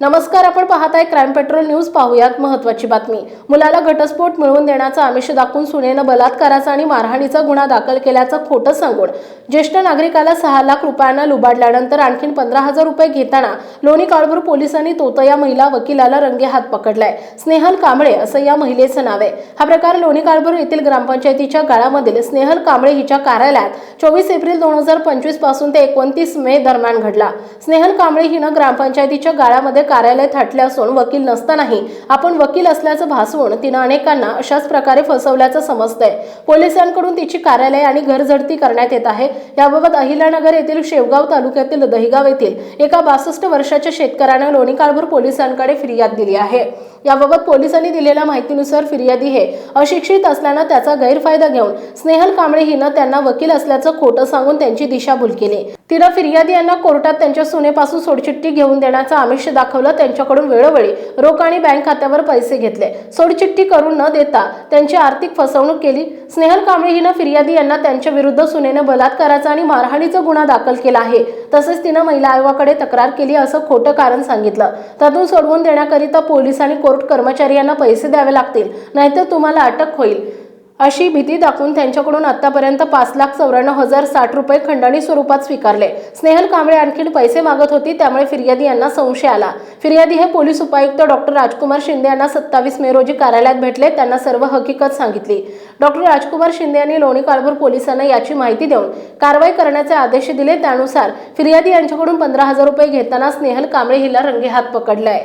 नमस्कार आपण पाहताय क्राईम पेट्रोल न्यूज पाहूयात महत्वाची बातमी. मुलाला घटस्फोट मिळवून देण्याचा आमिष दाखवून सुनेनं बलात्काराचा आणि मारहाणीचा गुन्हा दाखल केल्याचं खोटं सांगून ज्येष्ठ नागरिकाला सहा लाख रुपयांना लुबाडल्यानंतर आणखीन पंधरा हजार रुपये घेताना लोणी काळभोर पोलिसांनी तोत या महिला वकिलाला रंगेहात पकडलाय. स्नेहल कांबळे असं या महिलेचं नाव आहे. हा प्रकार लोणी काळभोर येथील ग्रामपंचायतीच्या गाळामधील स्नेहल कांबळे हिच्या कार्यालयात चोवीस एप्रिल दोन हजार पंचवीसपासून ते एकोणतीस मे दरम्यान घडला. स्नेहल कांबळे हिनं ग्रामपंचायतीच्या गाळामध्ये कार्यालय थाटले असून वकील नसतानाही आपण वकील असल्याचं भासवून तिनं अनेकांना अशाच प्रकारे फसवल्याचं समजतंय. पोलिसांकडून तिची कार्यालय आणि घरझडती करण्यात येत आहे. याबाबत अहिलानगर येथील शेवगाव तालुक्यातील दहिगाव येथील एका बासष्ट वर्षाच्या शेतकऱ्यानं लोणी काळभोर पोलिसांकडे फिर्याद दिली आहे. याबाबत पोलिसांनी दिलेल्या माहितीनुसार फिर्यादी हे अशिक्षित असल्यानं त्याचा गैरफायदा घेऊन स्नेहल कांबळे हिनं त्यांना वकील असल्याचं खोटं सांगून त्यांची दिशाभूल केली. तिनं फिर्यादी यांना कोर्टात त्यांच्या सुनेपासून सोडचिठ्ठी घेऊन देण्याचं आमिष दाखवलं. त्यांच्याकडून वेळोवेळी रोख आणि बँक खात्यावर पैसे घेतले. सोडचिठ्ठी करून न देता त्यांची आर्थिक फसवणूक केली. स्नेहल कांबळे हिनं फिर्यादी यांना त्यांच्या विरुद्ध सुनेनं बलात्काराचा आणि मारहाणीचा गुन्हा दाखल केला आहे. तसेच तिनं महिला आयोगाकडे तक्रार केली असं खोटं कारण सांगितलं. त्यातून सोडवून देण्याकरिता पोलिसांनी कोर्ट कोर्ट कर्मचारी यांना पैसे द्यावे लागतील नाहीतर तुम्हाला अटक होईल. अशी भीती दाखवून त्यांच्याकडून आतापर्यंत पाच लाख चौऱ्याण्णव हजार साठ रुपये खंडणी स्वरूपात स्वीकारले. स्नेहल कांबळे आणखी पैसे मागत होती त्यामुळे फिर्यादी यांना संशय आला. फिर्यादी हे पोलीस उपायुक्त डॉक्टर राजकुमार शिंदे यांना सत्तावीस मे रोजी कार्यालयात भेटले त्यांना सर्व हकीकत सांगितली. डॉक्टर राजकुमार शिंदे यांनी लोणी काळभोर पोलिसांना याची माहिती देऊन कारवाई करण्याचे आदेश दिले. त्यानुसार फिर्यादी यांच्याकडून पंधरा हजार रुपये घेताना स्नेहल कांबळे हिला रंगेहात पकडलाय.